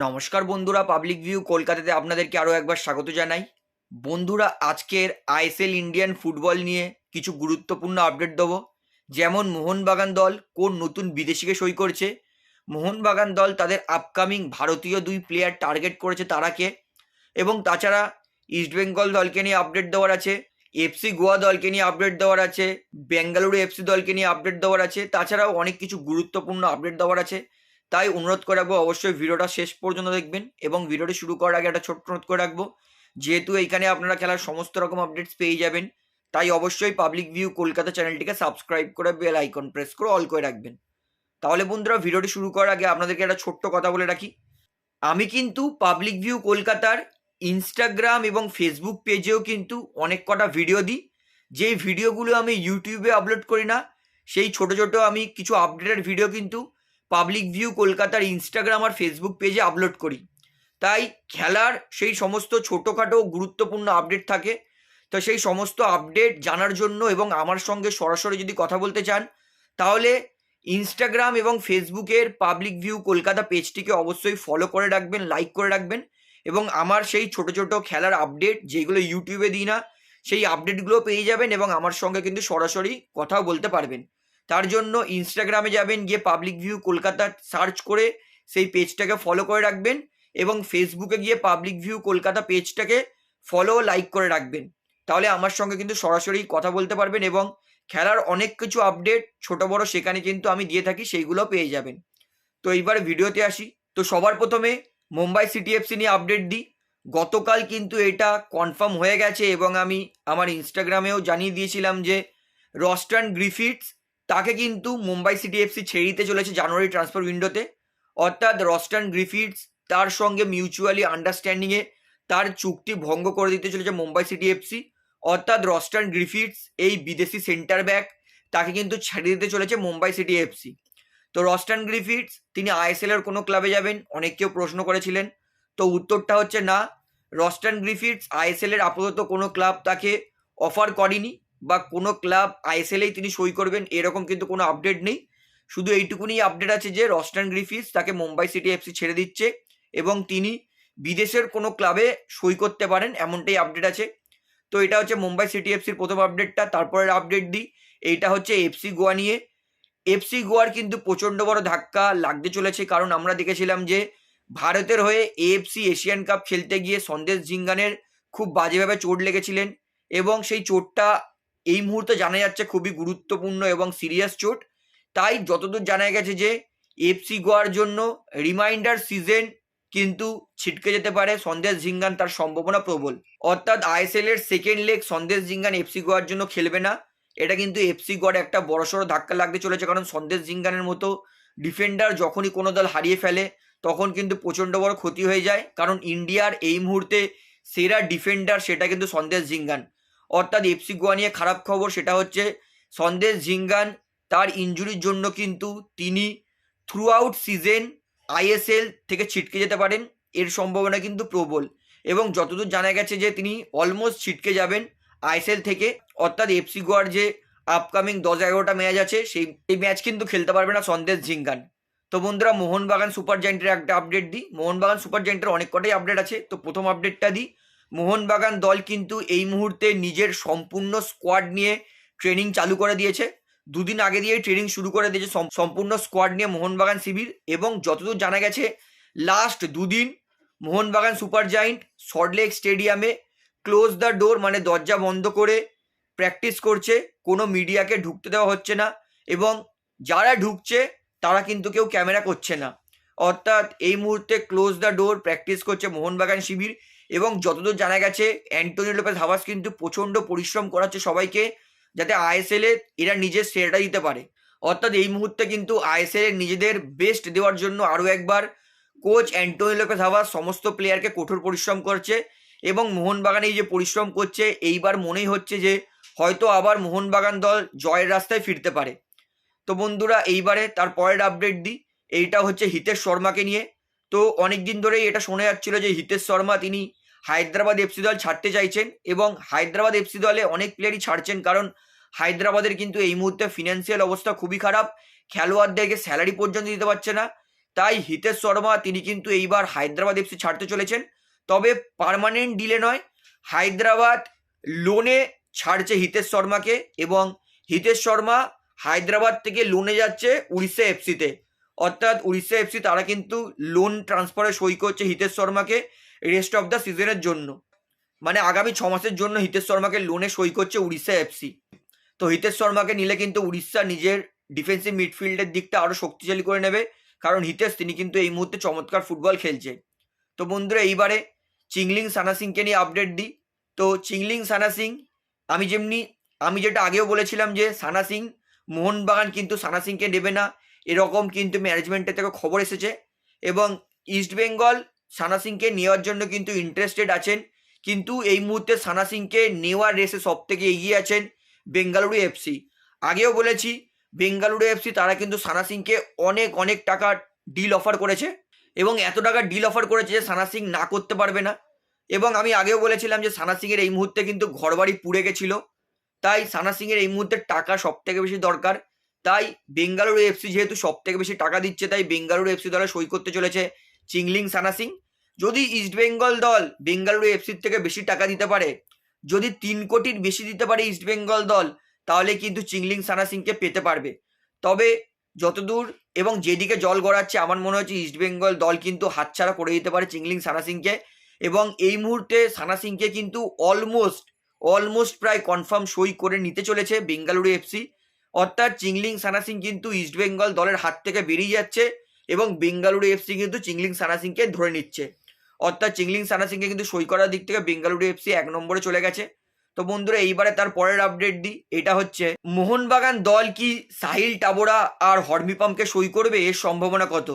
নমস্কার বন্ধুরা public view কলকাতাতে আপনাদেরকে আরও একবার স্বাগত জানাই। বন্ধুরা, আজকের আইএসএল ইন্ডিয়ান ফুটবল নিয়ে কিছু গুরুত্বপূর্ণ আপডেট দেবো। যেমন মোহনবাগান দল কোন নতুন বিদেশিকে সই করছে? মোহনবাগান দল তাদের আপকামিং ভারতীয় দুই প্লেয়ার টার্গেট করেছে তারাকে। এবং তাছাড়া ইস্টবেঙ্গল দলকে নিয়ে আপডেট দেওয়ার আছে এফসি গোয়া দলকে নিয়ে আপডেট দেওয়ার আছে বেঙ্গালুরু এফসি দলকে নিয়ে আপডেট দেওয়ার আছে, তাছাড়াও অনেক কিছু গুরুত্বপূর্ণ আপডেট দেওয়ার আছে। তাই অনুরোধ করে রাখব, অবশ্যই ভিডিওটা শেষ পর্যন্ত দেখবেন এবং ভিডিওটি শুরু করার আগে একটা ছোট্ট অনুরোধ করে রাখব, যেহেতু এইখানে আপনারা খেলার সমস্ত রকম আপডেটস পেয়ে যাবেন, তাই অবশ্যই পাবলিক ভিউ কলকাতা চ্যানেলটিকে সাবস্ক্রাইব করে বেল আইকন প্রেস করে অল করে রাখবেন। তাহলে বন্ধুরা, ভিডিওটি শুরু করার আগে আপনাদেরকে একটা ছোট্ট কথা বলে রাখি। আমি কিন্তু পাবলিক ভিউ কলকাতার ইনস্টাগ্রাম এবং ফেসবুক পেজেও কিন্তু অনেক কটা ভিডিও দিই। যেই ভিডিওগুলো আমি ইউটিউবে আপলোড করি না, সেই ছোট ছোট আমি কিছু আপডেটেড ভিডিও কিন্তু পাবলিক ভিউ কলকাতার ইনস্টাগ্রাম আর ফেসবুক পেজে আপলোড করি। তাই খেলার সেই সমস্ত ছোটোখাটো গুরুত্বপূর্ণ আপডেট থাকে। তো সেই সমস্ত আপডেট জানার জন্য এবং আমার সঙ্গে সরাসরি যদি কথা বলতে চান, তাহলে ইনস্টাগ্রাম এবং ফেসবুকের পাবলিক ভিউ কলকাতা পেজটিকে অবশ্যই ফলো করে রাখবেন লাইক করে রাখবেন এবং আমার সেই ছোট ছোট খেলার আপডেট যেগুলো ইউটিউবে দিই না, সেই আপডেটগুলো পেয়ে যাবেন এবং আমার সঙ্গে কিন্তু সরাসরি কথাও বলতে পারবেন। তার জন্য ইনস্টাগ্রামে যাবেন, গিয়ে পাবলিক ভিউ কলকাতা সার্চ করে সেই পেজটাকে ফলো করে রাখবেন এবং ফেসবুকে গিয়ে পাবলিক ভিউ কলকাতা পেজটাকে ফলো লাইক করে রাখবেন। তাহলে আমার সঙ্গে কিন্তু সরাসরি কথা বলতে পারবেন এবং খেলার অনেক কিছু আপডেট ছোট বড় সেখানে কিন্তু আমি দিয়ে থাকি, সেইগুলো পেয়ে যাবেন। তো এইবার ভিডিওতে আসি। তো সবার প্রথমে মুম্বাই সিটি এফসি নিয়ে আপডেট দিই। গতকাল কিন্তু এটা কনফার্ম হয়ে গেছে এবং আমি আমার ইনস্টাগ্রামেও জানিয়ে দিয়েছিলাম যে রস্টান গ্রিফিটস তাকে কিন্তু মুম্বাই সিটি এফসি ছেড়ে দিতে চলেছে জানুয়ারি ট্রান্সফার উইন্ডোতে। অর্থাৎ রস্টান গ্রিফিটস তার সঙ্গে মিউচুয়ালি আন্ডারস্ট্যান্ডিংয়ে তার চুক্তি ভঙ্গ করে দিতে চলেছে মুম্বাই সিটি এফসি অর্থাৎ রস্টান গ্রিফিটস এই বিদেশি সেন্টার ব্যাক, তাকে কিন্তু ছেড়ে দিতে চলেছে মুম্বাই সিটি এফসি তো রস্টান গ্রিফিটস তিনি আইএসএল এর কোনো ক্লাবে যাবেন? অনেক কেউ প্রশ্ন করেছিলেন। তো উত্তরটা হচ্ছে না। রস্টান গ্রিফিটস আইএসএল এর আপাতত কোনো ক্লাব তাকে অফার করেনি। বা কোনো ক্লাব আইএসএলেই তিনি সই করবেন, এরকম কিন্তু কোনো আপডেট নেই। শুধু এইটুকুনি আপডেট আছে যে রস্টান গ্রিফিটস তাকে মুম্বাই সিটি এফসি ছেড়ে দিচ্ছে এবং তিনি বিদেশের কোনো ক্লাবে সই করতে পারেন, এমনটাই আপডেট আছে। তো এটা হচ্ছে মুম্বাই সিটি এফসির প্রথম আপডেটটা তারপরের আপডেট দিই এইটা হচ্ছে এফসি গোয়া নিয়ে। এফসি গোয়ার কিন্তু প্রচণ্ড বড় ধাক্কা লাগতে চলেছে, কারণ আমরা দেখেছিলাম যে, ভারতের হয়ে এএফসি এশিয়ান কাপ খেলতে গিয়ে সন্দেশ জিঙ্গানের খুব বাজেভাবে চোট লেগেছিলেন এবং সেই চোটটা এই মুহূর্তে জানা যাচ্ছে খুবই গুরুত্বপূর্ণ এবং সিরিয়াস চোট। তাই যতদূর জানা গেছে যে এফসি গোয়ার জন্য রিমাইন্ডার সিজন কিন্তু ছিটকে যেতে পারে। সন্দেশ ঝিঙ্গান তার সম্ভাবনা প্রবল। অর্থাৎ আইএসএল এর second leg Sandesh Jhingan FC গোয়ার জন্য খেলবে না। এটা কিন্তু এফসি গোয়ার একটা বড়সড় ধাক্কা লাগতে চলেছে, কারণ সন্দেশ জিঙ্গানের মতো ডিফেন্ডার যখনই কোনো দল হারিয়ে ফেলে, তখন কিন্তু প্রচণ্ড বড় ক্ষতি হয়ে যায়। কারণ ইন্ডিয়ার এই মুহূর্তে সেরা ডিফেন্ডার সেটা কিন্তু সন্দেশ জিঙ্গান অর্থাৎ এফসি গোয়া নিয়ে খারাপ খবর, সেটা হচ্ছে সন্দেশ জিঙ্গান তার ইঞ্জুরির জন্য কিন্তু তিনি থ্রু আউট সিজন আইএসএল থেকে ছিটকে যেতে পারেন। এর সম্ভাবনা কিন্তু প্রবল এবং যতদূর জানা গেছে যে তিনি অলমোস্ট ছিটকে যাবেন আইএসএল থেকে। অর্থাৎ এফসি গোয়ার যে আপকামিং দশ এগারোটা ম্যাচ আছে, সেই, এই ম্যাচ কিন্তু খেলতে পারবে না সন্দেশ জিঙ্গান তো বন্ধুরা, মোহনবাগান সুপার জায়েন্টের একটা আপডেট দিই। মোহনবাগান সুপার জায়েন্টের অনেক কটাই আপডেট আছে। তো প্রথম আপডেটটা দিই। মোহনবাগান দল কিন্তু এই মুহূর্তে নিজের সম্পূর্ণ স্কোয়াড নিয়ে ট্রেনিং চালু করে দিয়েছে। দুদিন আগে দিয়েই ট্রেনিং শুরু করে দিয়েছে সম্পূর্ণ স্কোয়াড নিয়ে মোহনবাগান শিবির এবং যতদূর জানা গেছে লাস্ট দুদিন মোহনবাগান সুপার জায়েন্ট সল্টলেক স্টেডিয়ামে ক্লোজ দ্য ডোর মানে দরজা বন্ধ করে প্র্যাকটিস করছে। কোনো মিডিয়াকে ঢুকতে দেওয়া হচ্ছে না এবং যারা ঢুকছে, তারা কিন্তু কেউ ক্যামেরা করছে না। অর্থাৎ এই মুহূর্তে ক্লোজ দ্য ডোর প্র্যাকটিস করছে মোহনবাগান শিবির এবং যতদূর জানা গেছে অ্যান্টনি লোপেজ হাভাস কিন্তু প্রচণ্ড পরিশ্রম করাচ্ছে সবাইকে যাতে আইএসএল এ এরা নিজের সেরাটা দিতে পারে। অর্থাৎ এই মুহূর্তে কিন্তু আইএসএল এর নিজেদের বেস্ট দেওয়ার জন্য আরও একবার কোচ অ্যান্টনি লোপেজ হাভাস সমস্ত প্লেয়ারকে কঠোর পরিশ্রম করছে এবং মোহনবাগান এই যে পরিশ্রম করছে, এইবার মনেই হচ্ছে যে হয়তো আবার মোহনবাগান দল জয়ের রাস্তায় ফিরতে পারে। তো বন্ধুরা, এইবারে তার পরের আপডেট দিই। এইটা হচ্ছে হিতেশ শর্মাকে নিয়ে। তো অনেক দিন ধরেই এটা শোনা যাচ্ছিল যে হিতেশ শর্মা তিনি হায়দ্রাবাদ এফসি দল ছাড়তে চাইছেন এবং হায়দ্রাবাদ এফসি দলে অনেক প্লেয়ারই ছাড়ছেন কারণ হায়দ্রাবাদের কিন্তু এই মুহূর্তে ফিনান্সিয়াল অবস্থা খুবই খারাপ, খেলোয়াড়দেরকে স্যালারি পর্যন্ত দিতে পারছে না। তাই হিতেশ শর্মা তিনি কিন্তু এইবার হায়দ্রাবাদ এফসি ছাড়তে চলেছেন। তবে পার্মানেন্ট ডিলে নয়, হায়দ্রাবাদ লোনে ছাড়ছে হিতেশ শর্মাকে এবং হিতেশ শর্মা হায়দ্রাবাদ থেকে লোনে যাচ্ছে উড়িষ্যা এফসিতে। অর্থাৎ উড়িষ্যা এফসি তারা কিন্তু লোন ট্রান্সফারে সই করছে হিতেশ শর্মাকে রেস্ট অফ দ্য সিজনের জন্য। মানে আগামী ছ মাসের জন্য হিতেশ শর্মাকে লোনে সই করছে উড়িষ্যা এফসি তো হিতেশ শর্মাকে নিলে কিন্তু উড়িষ্যা নিজের ডিফেন্সিভ মিডফিল্ডের দিকটা আরও শক্তিশালী করে নেবে। কারণ হিতেশ, তিনি কিন্তু এই মুহূর্তে চমৎকার ফুটবল খেলছে। তো বন্ধুরা, এইবারে চিংলিং সানা সিংকে নিয়ে আপডেট দিই। তো চিংলিং সানা সিং, আমি যেমনি, আমি যেটা আগেও বলেছিলাম যে সানা সিং, মোহনবাগান কিন্তু সানা সিংকে নেবে না। এরকম কিন্তু ম্যানেজমেন্টের থেকে খবর এসেছে এবং ইস্টবেঙ্গল সানা সিংকে নেওয়ার জন্য কিন্তু ইন্টারেস্টেড আছেন। কিন্তু এই মুহূর্তে সানা সিংকে নেওয়ার রেসে সব থেকে এগিয়ে আছেন বেঙ্গালুরু এফসি আগেও বলেছি, বেঙ্গালুরু এফসি তারা কিন্তু সানা সিংকে অনেক অনেক টাকা ডিল অফার করেছে এবং এত টাকা ডিল অফার করেছে যে সানা সিং না করতে পারবে না। এবং আমি আগেও বলেছিলাম যে সানা সিংয়ের এই মুহূর্তে কিন্তু ঘরবাড়ি পুড়ে গেছিল। তাই সানা সিংয়ের এই মুহূর্তে টাকা সব থেকে বেশি দরকার। তাই বেঙ্গালুরু এফসি যেহেতু সব থেকে বেশি টাকা দিচ্ছে, তাই বেঙ্গালুরু এফসি দলে সই করতে চলেছে চিংলিং সানা সিং। যদি ইস্টবেঙ্গল দল বেঙ্গালুরু এফসির থেকে বেশি টাকা দিতে পারে, যদি তিন কোটির বেশি দিতে পারে ইস্টবেঙ্গল দল, তাহলে কিন্তু চিংলিং সানা সিংকে পেতে পারবে। তবে যতদূর এবং যেদিকে জল গড়াচ্ছে, আমার মনে হচ্ছে ইস্টবেঙ্গল দল কিন্তু হাতছাড়া করে দিতে পারে চিংলিং সানা সিংকে। এবং এই মুহূর্তে সানা সিংকে কিন্তু অলমোস্ট অলমোস্ট প্রায় কনফার্ম সই করে নিতে চলেছে বেঙ্গালুরু এফসি অর্থাৎ চিংলিং সানা সিং কিন্তু ইস্টবেঙ্গল দলের হাত থেকে বেরিয়ে যাচ্ছে এবং বেঙ্গালুরু এফসি কিন্তু চিংলিং সানা সিংকে ধরে নিচ্ছে। অর্থাৎ চিংলিং সানা সিংকে কিন্তু সই করার দিক থেকে বেঙ্গালুরু এফসি এক নম্বরে চলে গেছে। তো বন্ধুরা, এইবারে তার পরের আপডেট দিই। এটা হচ্ছে, মোহনবাগান দল কি সাহিল টাবোরা আর হরমিপামকে সই করবে? এর সম্ভাবনা কত?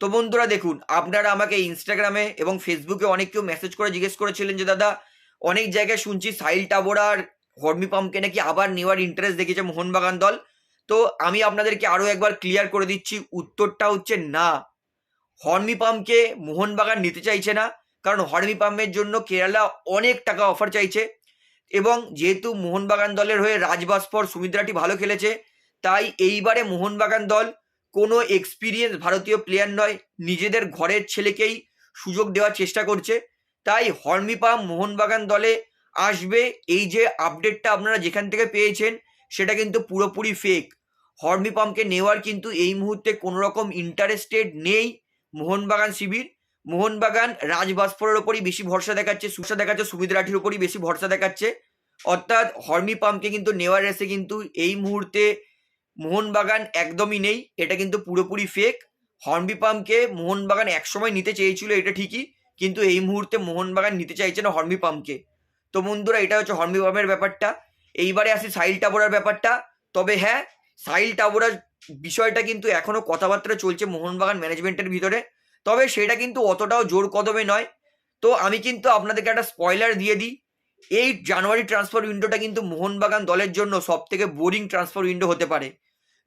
তো বন্ধুরা, দেখুন, আপনারা আমাকে ইনস্টাগ্রামে এবং ফেসবুকে অনেক কেউ মেসেজ করে জিজ্ঞেস করেছিলেন যে, দাদা, অনেক জায়গায় শুনছি সাহিল টাবোরা আর হরমিপামকে নাকি আবার নেওয়ার ইন্টারেস্ট দেখেছে মোহনবাগান দল। তো আমি আপনাদেরকে আরও একবার ক্লিয়ার করে দিচ্ছি, উত্তরটা হচ্ছে না। হর্মি পাম্পকে মোহনবাগান নিতে চাইছে না, কারণ হর্মি পাম্পের জন্য কেরালা অনেক টাকা অফার চাইছে। এবং যেহেতু মোহনবাগান দলের হয়ে রাজবাস্পর সুমিত্রাটি ভালো খেলেছে, তাই এইবারে মোহনবাগান দল কোনো এক্সপিরিয়েন্স ভারতীয় প্লেয়ার নয়, নিজেদের ঘরের ছেলেকেই সুযোগ দেওয়ার চেষ্টা করছে। তাই হর্মি পাম্প মোহনবাগান দলে আসবে, এই যে আপডেটটা আপনারা যেখান থেকে পেয়েছেন, সেটা কিন্তু পুরোপুরি ফেক হর্মি পাম্পকে নেওয়ার কিন্তু এই মুহূর্তে কোনো রকম ইন্টারেস্টেড নেই মোহনবাগান শিবির। মোহনবাগান রাজবাস্পরের ওপরই বেশি ভরসা দেখাচ্ছে সুসা দেখাচ্ছে সুবিধরাঠির ওপরই বেশি ভরসা দেখাচ্ছে। অর্থাৎ হর্মি পাম্পকে কিন্তু নেওয়ার এসে কিন্তু এই মুহূর্তে মোহনবাগান একদমই নেই, এটা কিন্তু পুরোপুরি ফেক হর্মি পাম্পকে মোহনবাগান একসময় নিতে চেয়েছিল, এটা ঠিকই। কিন্তু এই মুহূর্তে মোহনবাগান নিতে চাইছে না হর্মি পাম্পকে তো বন্ধুরা, এটা হচ্ছে হর্মি পাম্পের ব্যাপারটা। এইবারে আসি সাইল টাবোরার ব্যাপারটা। তবে হ্যাঁ সাইল টাবোরার বিষয়টা কিন্তু এখনও কথাবার্তা চলছে মোহনবাগান ম্যানেজমেন্টের ভিতরে। তবে সেটা কিন্তু অতটাও জোর কদমে নয়। তো আমি কিন্তু আপনাদেরকে একটা স্পয়লার দিয়ে দিই। এই জানুয়ারি ট্রান্সফার উইন্ডোটা কিন্তু মোহনবাগান দলের জন্য সব থেকে বোরিং ট্রান্সফার উইন্ডো হতে পারে।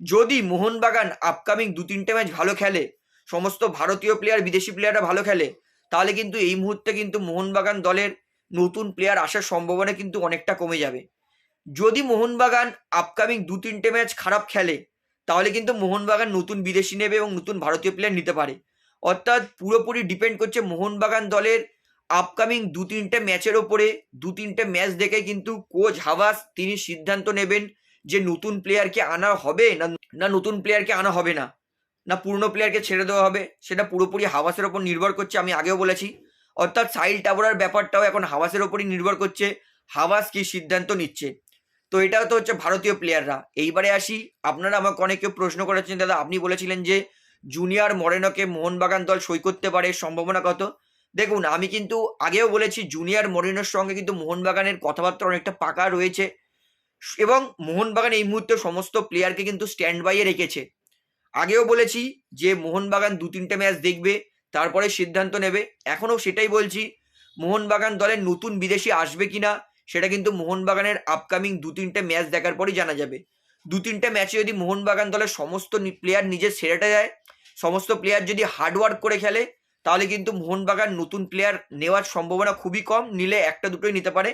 যদি মোহনবাগান আপকামিং দু তিনটে ম্যাচ ভালো খেলে, সমস্ত ভারতীয় প্লেয়ার বিদেশি প্লেয়াররা ভালো খেলে, তাহলে কিন্তু এই মুহূর্তে কিন্তু মোহনবাগান দলের নতুন প্লেয়ার আসার সম্ভাবনা কিন্তু অনেকটা কমে যাবে। যদি মোহনবাগান আপকামিং দু তিনটে ম্যাচ খারাপ খেলে, তাহলে কিন্তু মোহনবাগান নতুন বিদেশি নেবে এবং নতুন ভারতীয় প্লেয়ার নিতে পারে। অর্থাৎ পুরোপুরি ডিপেন্ড করছে মোহনবাগান দলের আপকামিং দু তিনটে ম্যাচের ওপরে। দু তিনটে ম্যাচ দেখে কিন্তু কোচ হাভাস তিনি সিদ্ধান্ত নেবেন যে নতুন প্লেয়ারকে আনা হবে না না নতুন প্লেয়ারকে আনা হবে না। না পুরনো প্লেয়ারকে ছেড়ে দেওয়া হবে। সেটা পুরোপুরি হাওয়াসের ওপর নির্ভর করছে, আমি আগেও বলেছি। অর্থাৎ সাইল টাবরার ব্যাপারটাও এখন হাওয়াসের ওপরই নির্ভর করছে। হাওয়াস কি সিদ্ধান্ত নিচ্ছে? তো এটাও তো হচ্ছে ভারতীয় প্লেয়াররা এইবারে আসি, আপনারা আমাকে অনেক প্রশ্ন করেছেন, দাদা, আপনি বলেছিলেন যে জুনিয়র মরেনোকে মোহনবাগান দল সই করতে পারে, সম্ভাবনা কত? দেখুন, আমি কিন্তু আগেও বলেছি, জুনিয়র মরিনোর সঙ্গে কিন্তু মোহনবাগানের কথাবার্তা অনেকটা পাকা রয়েছে। এবং মোহনবাগান এই মুহূর্তে সমস্ত প্লেয়ারকে কিন্তু স্ট্যান্ড বাইয়ে রেখেছে। আগেও বলেছি যে মোহনবাগান দু তিনটে ম্যাচ দেখবে তারপরে সিদ্ধান্ত নেবে। এখনও সেটাই বলছি, মোহনবাগান দলের নতুন বিদেশি আসবে কিনা, সেটা কিন্তু মোহনবাগানের আপকামিং দু তিনটে ম্যাচ দেখার পরই জানা যাবে। দু তিনটে ম্যাচে যদি মোহনবাগান দলের সমস্ত প্লেয়ার নিজের সেরাটা যায়, সমস্ত প্লেয়ার যদি হার্ডওয়ার্ক করে খেলে, তাহলে কিন্তু মোহনবাগান নতুন প্লেয়ার নেওয়ার সম্ভাবনা খুবই কম, নিলে একটা দুটোই নিতে পারে।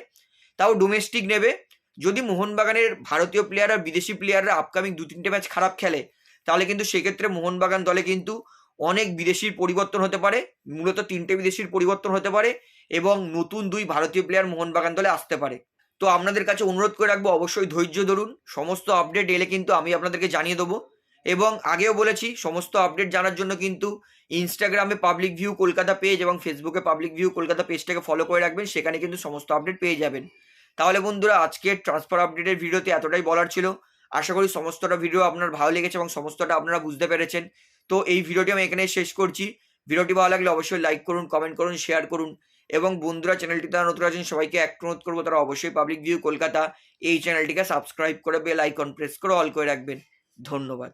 তাও ডোমেস্টিক নেবে। যদি মোহনবাগানের ভারতীয় প্লেয়ার আর বিদেশি প্লেয়াররা আপকামিং দু তিনটে ম্যাচ খারাপ খেলে, তাহলে কিন্তু সেক্ষেত্রে মোহনবাগান দলে কিন্তু অনেক বিদেশির পরিবর্তন হতে পারে, মূলত তিনটে বিদেশির পরিবর্তন হতে পারে এবং নতুন দুই ভারতীয় প্লেয়ার মোহনবাগান দলে আসতে পারে। তো আপনাদের কাছে অনুরোধ করে রাখব, অবশ্যই ধৈর্য ধরুন, সমস্ত আপডেট এলে কিন্তু আমি আপনাদেরকে জানিয়ে দেবো। এবং আগেও বলেছি, সমস্ত আপডেট জানার জন্য কিন্তু ইনস্টাগ্রামে পাবলিক ভিউ কলকাতা পেজ এবং ফেসবুকে পাবলিক ভিউ কলকাতা পেজটাকে ফলো করে রাখবেন, সেখানে কিন্তু সমস্ত আপডেট পেয়ে যাবেন। তাহলে বন্ধুরা, আজকের ট্রান্সফার আপডেটের ভিডিওতে এতটাই বলার ছিল। আশা করি সমস্তটা ভিডিও আপনার ভালো লেগেছে এবং সমস্তটা আপনারা বুঝতে পেরেছেন। তো এই ভিডিওটি আমি এখানে শেষ করছি। ভিডিওটি ভালো লাগলে অবশ্যই লাইক করুন কমেন্ট করুন শেয়ার করুন এবং বন্ধুরা চ্যানেলটি তারা নতুন আছেন, সবাইকে এক অনুরোধ করব তারা অবশ্যই পাবলিক ভিউ কলকাতা এই চ্যানেলটিকে সাবস্ক্রাইব করে বেল আইকন প্রেস করে অল করে রাখবেন। ধন্যবাদ।